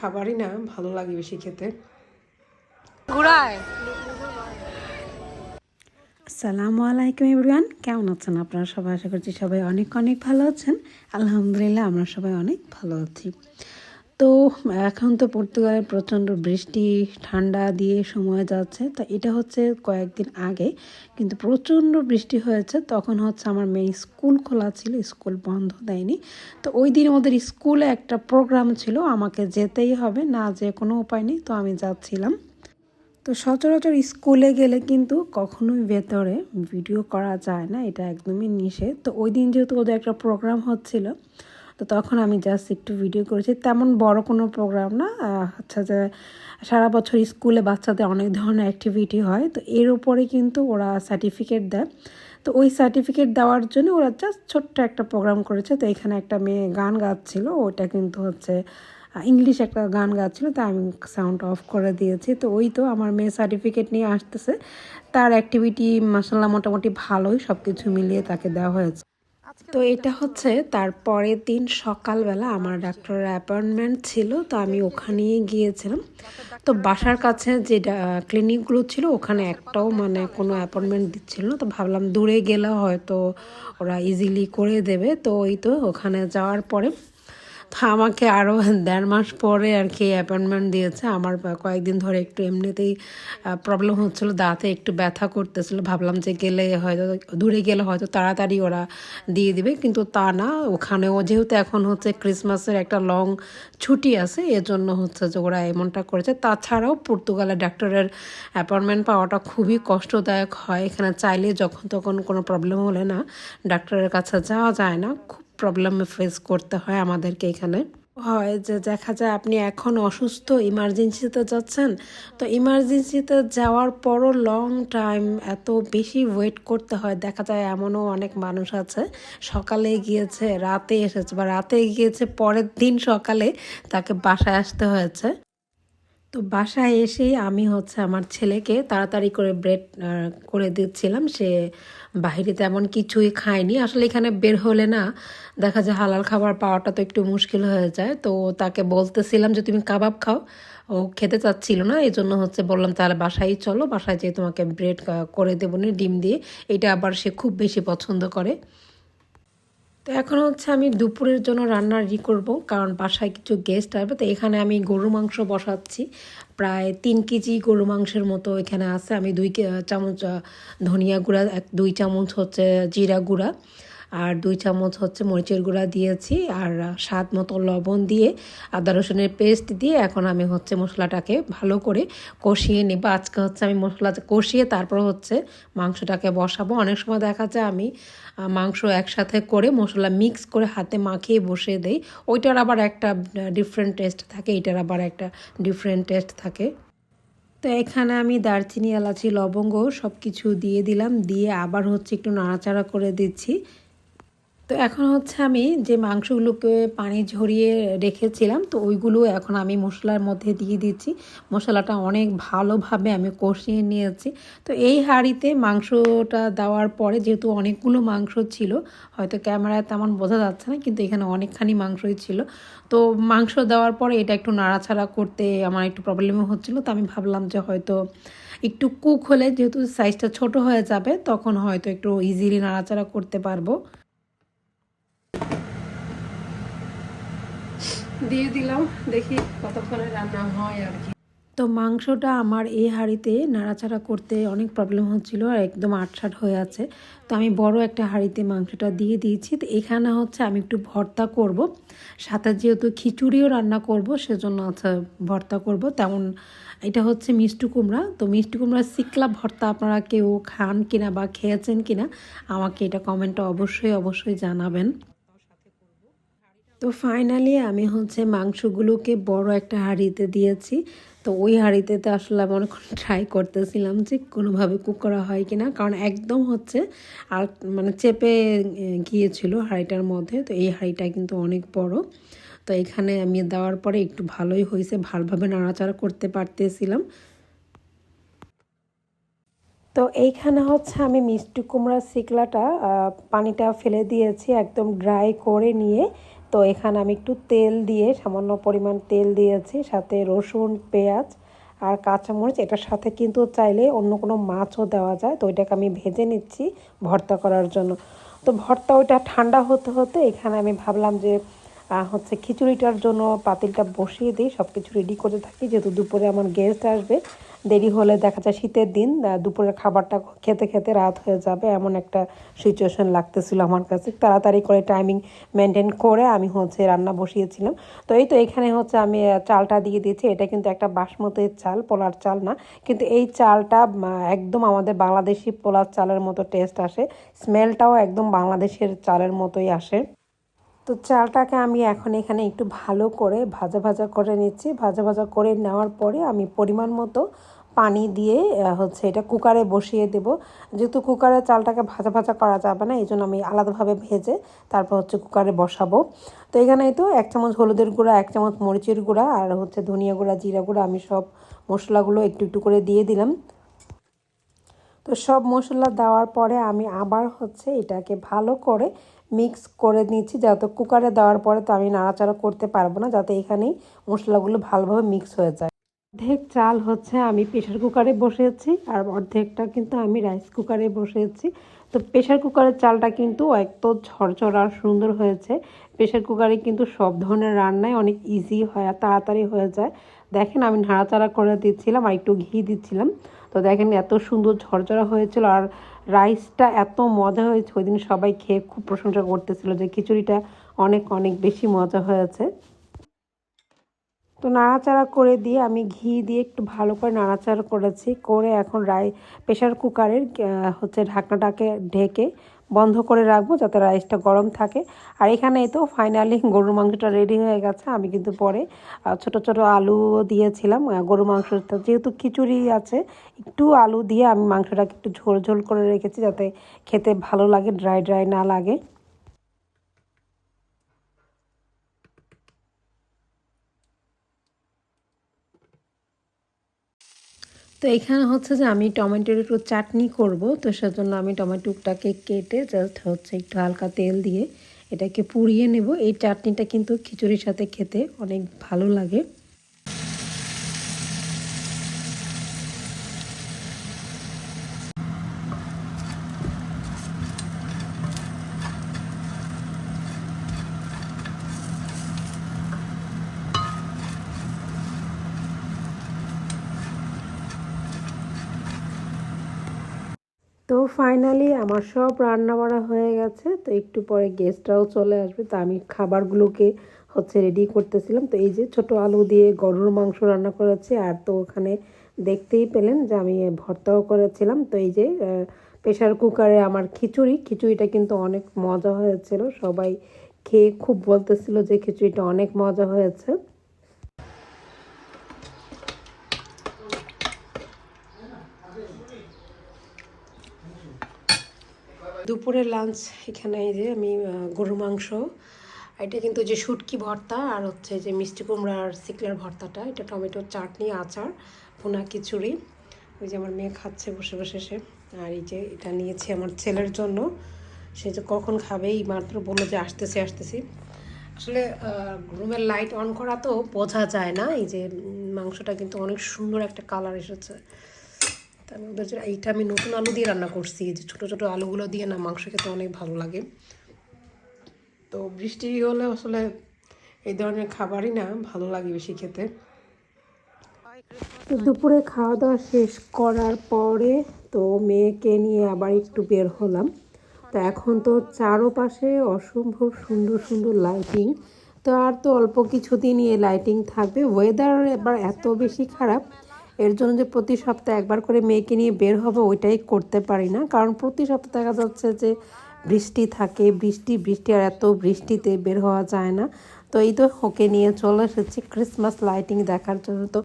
খাবারই না ভালো লাগে বেশি খেতে। ঘুরায় আসসালামু আলাইকুম ইবরান কেমন আছেন আপনারা সবাই? আশা করছি সবাই অনেক অনেক ভালো আছেন। আলহামদুলিল্লাহ আমরা সবাই অনেক ভালো আছি। তো এখন তো পর্তুগালে প্রচণ্ড বৃষ্টি, ঠান্ডা দিয়ে সময় যাচ্ছে। তো এটা হচ্ছে কয়েকদিন আগে কিন্তু প্রচণ্ড বৃষ্টি হয়েছে। তখন হচ্ছে আমার মেয়ে স্কুল খোলা ছিল, স্কুল বন্ধ দেয়নি। তো ওই দিন ওদের স্কুলে একটা প্রোগ্রাম ছিল, আমাকে যেতেই হবে, না যে কোনো উপায় নেই, তো আমি যাচ্ছিলাম। তো সচরাচর স্কুলে গেলে কিন্তু কখনোই ভেতরে ভিডিও করা যায় না, এটা একদমই নিষেধ। তো ওই দিন যেহেতু ওদের একটা প্রোগ্রাম হচ্ছিল তো তখন আমি জাস্ট একটু ভিডিও করেছি। তেমন বড় কোনো প্রোগ্রাম না আচ্ছা যে সারা বছর স্কুলে বাচ্চাদের অনেক ধরনের অ্যাক্টিভিটি হয়। তো এর উপরে কিন্তু ওরা সার্টিফিকেট দেয়। তো ওই সার্টিফিকেট দেওয়ার জন্য ওরা জাস্ট ছোট্ট একটা প্রোগ্রাম করেছে। তো এখানে একটা মেয়ে গান গাচ্ছিল ওটা কিন্তু হচ্ছে ইংলিশ একটা গান গাচ্ছিল তো আমি সাউন্ড অফ করে দিয়েছি। তো ওই তো আমার মেয়ে সার্টিফিকেট নিয়ে আসতেছে। তার অ্যাক্টিভিটি মাসাল্লাহ মোটামুটি ভালোই সব কিছু মিলিয়ে তাকে দেওয়া হয়েছে। তো এটা হচ্ছে তার পরের দিন সকালবেলা আমার ডাক্তারের অ্যাপয়েন্টমেন্ট ছিল তো আমি ওখানেই গিয়েছিলাম। তো বাসার কাছে যে ক্লিনিকগুলো ছিল ওখানে একটাও মানে কোনো অ্যাপয়েন্টমেন্ট দিচ্ছিল না তো ভাবলাম দূরে গেলে হয়তো ওরা ইজিলি করে দেবে। তো ওই তো ওখানে যাওয়ার পরে তো আমাকে আরও দেড় মাস পরে আর কি অ্যাপয়েন্টমেন্ট দিয়েছে। আমার কয়েকদিন ধরে একটু এমনিতেই প্রবলেম হচ্ছিল, দাঁতে একটু ব্যথা করতেছিল। ভাবলাম যে গেলে হয়তো, দূরে গেলে হয়তো তাড়াতাড়ি ওরা দিয়ে দিবে। কিন্তু তা না, ওখানেও যেহেতু এখন হচ্ছে ক্রিসমাসের একটা লং ছুটি আছে, এজন্য হচ্ছে যে ওরা এমনটা করেছে। তাছাড়াও পর্তুগালে ডাক্তারের অ্যাপয়েন্টমেন্ট পাওয়াটা খুবই কষ্টদায়ক হয়। এখানে চাইলে যখন তখন কোনো প্রবলেম হলে না, ডাক্তারের কাছে যাওয়া যায় না। খুব প্রবলেম ফেস করতে হয় আমাদেরকে এখানে। হয় যে দেখা যায় আপনি এখন অসুস্থ ইমার্জেন্সিতে যাচ্ছেন, তো ইমার্জেন্সিতে যাওয়ার পরও লং টাইম এত বেশি ওয়েট করতে হয়। দেখা যায় এমনও অনেক মানুষ আছে, সকালে গিয়েছে, রাতে এসেছে বা রাতে গিয়েছে, পরের দিন সকালে তাকে বাসায় আসতে হয়েছে। তো বাসায় এসেই আমি হচ্ছে আমার ছেলেকে তাড়াতাড়ি করে ব্রেড করে দিচ্ছিলাম। সে বাইরে তেমন কিছুই খায়নি। আসলে এখানে বের হলে না দেখা যায় হালাল খাবার পাওয়াটা তো একটু মুশকিল হয়ে যায়। তো তাকে বলতেছিলাম যে, তুমি কাবাব খাও। ও খেতে চাচ্ছিল না এই জন্য হচ্ছে বললাম, তাহলে বাসায় চলো। বাসায় যেয়ে তোমাকে ব্রেড করে দেবো নি, ডিম দিয়ে। এটা আবার সে খুব বেশি পছন্দ করে। তো এখন হচ্ছে আমি দুপুরের জন্য রান্না রি করব, কারণ বাসায় কিছু গেস্ট আসবে, তো এখানে আমি গরু মাংস বসাচ্ছি। প্রায় তিন কেজি গরু মাংসের মতো এখানে আছে। আমি দুই চামচ ধনিয়া গুঁড়া, এক দুই চামচ হচ্ছে জিরা গুঁড়া। আর দুই চামচ হচ্ছে মরিচের গুঁড়া দিয়েছি, আর স্বাদ মতো লবণ দিয়ে আদা রসুনের পেস্ট দিয়ে এখন আমি হচ্ছে মশলাটাকে ভালো করে কষিয়ে নেব। আজকে হচ্ছে আমি মশলা কষিয়ে তারপর হচ্ছে মাংসটাকে বসাবো। অনেক সময় দেখা যায় আমি মাংস একসাথে করে মশলা মিক্স করে হাতে মাখিয়ে বসে দেই। ওইটার আবার একটা ডিফারেন্ট টেস্ট থাকে এটার আবার একটা ডিফারেন্ট টেস্ট থাকে। তো এখানে আমি দারচিনি, এলাচি, লবঙ্গ সব কিছু দিয়ে দিলাম। দিয়ে আবার হচ্ছে একটু নাড়াচাড়া করে দিচ্ছি। তো এখন হচ্ছে আমি যে মাংসগুলোকে পানি ঝরিয়ে রেখেছিলাম, তো ওইগুলো এখন আমি মশলার মধ্যে দিয়ে দিচ্ছি। মশলাটা অনেক ভালোভাবে আমি কষিয়ে নিয়েছি। তো এই হাঁড়িতে মাংসটা দেওয়ার পরে যেহেতু অনেকগুলো মাংস ছিল, হয়তো ক্যামেরায় তেমন বোঝা যাচ্ছে না, কিন্তু এখানে অনেকখানি মাংসই ছিল। তো মাংস দেওয়ার পরে এটা একটু নাড়াচাড়া করতে আমার একটু প্রবলেমও হচ্ছিল, তো আমি ভাবলাম যে হয়তো একটু কুক হলে যেহেতু সাইজটা ছোট হয়ে যাবে, তখন হয়তো একটু ইজিলি নাড়াচাড়া করতে পারব। দিয়ে দিলাম, দেখি কতক্ষণে রান্না হয় আর কি। তো মাংসটা আমার এই হাঁড়িতে নাড়াচাড়া করতে অনেক প্রবলেম হচ্ছিল আর একদম আটসাট হয়ে আছে। তো আমি বড় একটা হাঁড়িতে মাংসটা দিয়ে দিয়েছি। তো এখানে হচ্ছে আমি একটু ভর্তা করব। সাথে যেহেতু খিচুড়িও রান্না করব, সেজন্য হচ্ছে ভর্তা করব। তেমন এটা হচ্ছে মিষ্টি কুমড়া। তো মিষ্টি কুমড়া সিকলা ভর্তা আপনারা কেউ খান কিনা বা খেয়েছেন কিনা, আমাকে এটা কমেন্টে অবশ্যই অবশ্যই জানাবেন। তো ফাইনালি আমি হচ্ছে মাংসগুলোকে বড় একটা হাঁড়িতে দিয়েছি। তো ওই হাঁড়িতে তো আসলে আমি অনেকক্ষণ ট্রাই করতেছিলাম যে কোনোভাবে কুক করা হয় কি না কারণ একদম হচ্ছে আর মানে চেপে গিয়েছিল হাঁড়িটার মধ্যে। তো এই হাঁড়িটা কিন্তু অনেক বড়। তো এখানে আমি দেওয়ার পরে একটু ভালোই হয়েছে, ভালোভাবে নাড়াচাড়া করতে পারতেছিলাম। তো এইখানে হচ্ছে আমি মিষ্টি কুমড়ার শিকলাটা পানিটা ফেলে দিয়েছি একদম ড্রাই করে নিয়ে। তো এখানে আমি একটু তেল দিয়ে, সামান্য পরিমাণ তেল দিয়েছি, সাথে রসুন, পেঁয়াজ আর কাঁচামরিচ। এটার সাথে কিন্তু চাইলে অন্য কোনো মাছও দেওয়া যায়। তো ওইটাকে আমি ভেজে নিচ্ছি ভর্তা করার জন্য। তো ভর্তা ওইটা ঠান্ডা হতে হতে এখানে আমি ভাবলাম যে হচ্ছে খিচুড়িটার জন্য পাতিলটা বসিয়ে দিই। সব কিছু রেডি করে থাকি, যেহেতু দুপুরে আমার গেস্ট আসবে। দেরি হলে দেখা যায় শীতের দিন দুপুরের খাবারটা খেতে খেতে রাত হয়ে যাবে এমন একটা সিচুয়েশন লাগতেছিল আমার কাছে। তাড়াতাড়ি করে টাইমিং মেনটেন করে আমি হচ্ছে রান্না বসিয়েছিলাম। তো এই তো এখানে হচ্ছে আমি চালটা দিয়ে দিয়েছি। এটা কিন্তু একটা বাসমতির চাল, পোলার চাল না। কিন্তু এই চালটা একদম আমাদের বাংলাদেশি পোলার চালের মতো টেস্ট আসে। স্মেলটাও একদম বাংলাদেশের চালের মতোই আসে। তো চালটাকে আমি এখন এখানে একটু ভালো করে ভাজা ভাজা করে নিচ্ছি। ভাজা ভাজা করে নেওয়ার পরে আমি পরিমাণ মতো পানি দিয়ে হচ্ছে এটা কুকারে বসিয়ে দেব। যেহেতু কুকারে চালটাকে ভাজা ভাজা করা যাবে না এই জন্য আমি আলাদাভাবে ভেজে তারপর হচ্ছে কুকারে বসাবো। তো এখানে তো এক চামচ হলুদের গুঁড়া, এক চামচ মরিচের গুঁড়া, আর হচ্ছে ধনিয়া গুঁড়া, জিরা গুঁড়া, আমি সব মশলাগুলো একটু একটু করে দিয়ে দিলাম। তো সব মশলা দেওয়ার পরে আমি আবার হচ্ছে এটাকে ভালো করে মিক্স করে নিচ্ছি, যাতে কুকারে দেওয়ার পরে তো আমি নাড়াচাড়া করতে পারব না, যাতে এখানেই মশলাগুলো ভালোভাবে মিক্স হয়ে যায়। অর্ধেক চাল হচ্ছে আমি প্রেশার কুকারে বসেছি আর অর্ধেকটা কিন্তু আমি রাইস কুকারে বসেছি তো প্রেশার কুকারের চালটা কিন্তু এত ঝরঝর আর সুন্দর হয়েছে। প্রেশার কুকারে কিন্তু সব ধরনের রান্নাই অনেক ইজি হয় আর তাড়াতাড়ি হয়ে যায়। দেখেন আমি নাড়াচাড়া করে দিচ্ছিলাম আর একটু ঘি দিচ্ছিলাম। তো দেখেন এত সুন্দর ঝরঝরা হয়েছিল আর রাইসটা এত মজা হয়েছে। ওই দিন সবাই খেয়ে খুব প্রশংসা করতেছিল যে খিচুড়িটা অনেক অনেক বেশি মজা হয়েছে। তো নাড়াচাড়া করে দিয়ে আমি ঘি দিয়ে একটু ভালো করে নাড়াচাড়া করেছি, করে এখন রাই প্রেশার কুকারের হচ্ছে ঢাকনাটাকে ঢেকে বন্ধ করে রাখব যাতে রাইসটা গরম থাকে। আর এখানে তো ফাইনালি গরুর মাংসটা রেডি হয়ে গেছে। আমি কিন্তু পরে ছোট ছোট আলু দিয়েছিলাম গরুর মাংসটা। যেহেতু খিচুড়ি আছে, একটু আলু দিয়ে আমি মাংসটাকে একটু ঝোল ঝোল করে রেখেছি যাতে খেতে ভালো লাগে ড্রাই ড্রাই না লাগে। তো এখানে হচ্ছে যে আমি টমেটোর একটু চাটনি করব, তো সেজন্য আমি টমেটোটাকে কেটে জাস্ট হচ্ছে একটু হালকা তেল দিয়ে এটাকে পুড়িয়ে নেব। এই চাটনিটা কিন্তু খিচুড়ির সাথে খেতে অনেক ভালো লাগে তো ফাইনালি আমার সব রান্না বাড়া হয়ে গেছে, তো একটু পরে গেস্টরাও চলে আসবে, তো আমি খাবারগুলোকে হচ্ছে রেডি করতেছিলাম। তো এই যে ছোট আলু দিয়ে গরুর মাংস রান্না করেছি, আর তো ওখানে দেখতেই পেলেন যে আমি ভর্তাও করেছিলাম। তো এই যে প্রেশার কুকারে আমার খিচুড়ি, খিচুড়িটা কিন্তু অনেক মজা হয়েছিল। সবাই খেয়ে খুব বলতেছিল যে খিচুড়িটা অনেক মজা হয়েছে। দুপুরের লাঞ্চ এখানে এই যে আমি গরু মাংস, এটা কিন্তু যে শুটকি ভর্তা আর হচ্ছে যে মিষ্টি কুমড়ার সিকলার ভর্তাটা, এটা টমেটোর চাটনি, আচার, ভুনা খিচুড়ি। ওই যে আমার মেয়ে খাচ্ছে বসে বসে সে। আর এই যে এটা নিয়েছি আমার ছেলের জন্য। সে যে কখন খাবে, এই মাত্র বলল যে আসতেছি আসতেছি। আসলে রুমের লাইট অন করা তো বোঝা যায় না। এই যে মাংসটা কিন্তু অনেক সুন্দর একটা কালার এসেছে। তা আমি ওদের এইটা আমি নতুন আলু দিয়ে রান্না করছি যে ছোটো ছোটো আলুগুলো দিয়ে না মাংস খেতে অনেক ভালো লাগে। তো বৃষ্টি হলে আসলে এই ধরনের খাবারই না ভালো লাগে বেশি খেতে। দুপুরে খাওয়া দাওয়া শেষ করার পরে তো মেয়েকে নিয়ে আবার একটু বের হলাম। তো এখন তো চারোপাশে অসম্ভব সুন্দর সুন্দর লাইটিং তো আর তো অল্প কিছুদিনই লাইটিং থাকবে। ওয়েদার এবার এত বেশি খারাপ এর জন্য যে প্রতি সপ্তাহে একবার করে মেয়েকে নিয়ে বের হবে, ওইটাই করতে পারি না। কারণ প্রতি সপ্তাহে দেখা যাচ্ছে যে বৃষ্টি থাকে, বৃষ্টি বৃষ্টি আর এত বৃষ্টিতে বের হওয়া যায় না। তো এই তো ওকে নিয়ে চলে এসেছি ক্রিসমাস লাইটিং দেখার জন্য। তো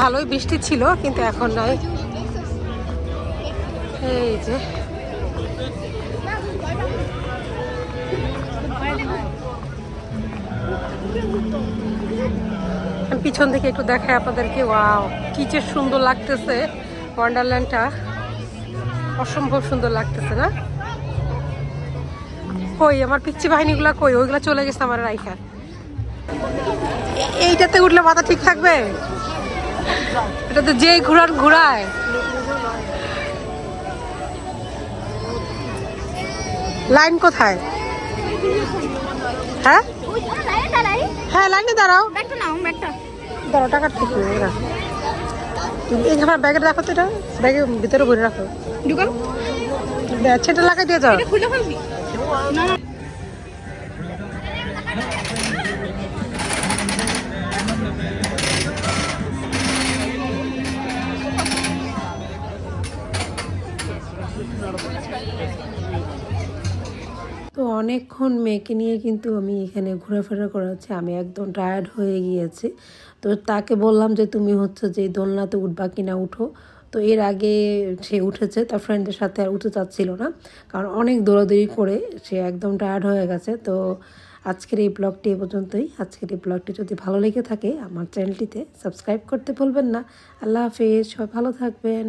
ভালোই বৃষ্টি ছিল, কিন্তু এখন নাই এই যে। আমি পিছন থেকে একটু দেখাই আপনাদেরকে। ওয়াও, কি যে সুন্দর লাগতেছে ওয়ান্ডারল্যান্ডটা। অসম্ভব সুন্দর লাগতেছে না? কই, আমার পিচ্ছি বাহিনীগুলো কই? ওইগুলো চলে গেছে আমার রাইখা। এইটাতে উঠলে মাথা ঠিক থাকবে? এটাতে যেই ঘুরান ঘুরায় লাইন কোথায়? হ্যাঁ? হ্যাঁ লাইনে দাঁড়াও। নাও দাঁড়াও টাকা ঠিক রাখো। এই আমার ব্যাগে রাখো তো এটা ব্যাগে ভিতরে ভরে রাখো। সেটা লাগাই দিয়ে যাও। তো অনেকক্ষণ মেয়েকে নিয়ে কিন্তু আমি এখানে ঘোরাফেরা করাচ্ছি। আমি একদম টায়ার্ড হয়ে গিয়েছি। তো তাকে বললাম যে, তুমি হচ্ছে যে দোলনাতে উঠবা কিনা উঠো। তো এর আগে সে উঠেছে, তার ফ্রেন্ডের সাথে আর উঠতে চাচ্ছিল না। কারণ অনেক দৌড়াদৌড়ি করে সে একদম টায়ার্ড হয়ে গেছে। তো আজকের এই ব্লগটি এ পর্যন্তই। আজকের এই ব্লগটি যদি ভালো লেগে থাকে, আমার চ্যানেলটিতে সাবস্ক্রাইব করতে ভুলবেন না। আল্লাহ হাফিজ, সবাই ভালো থাকবেন।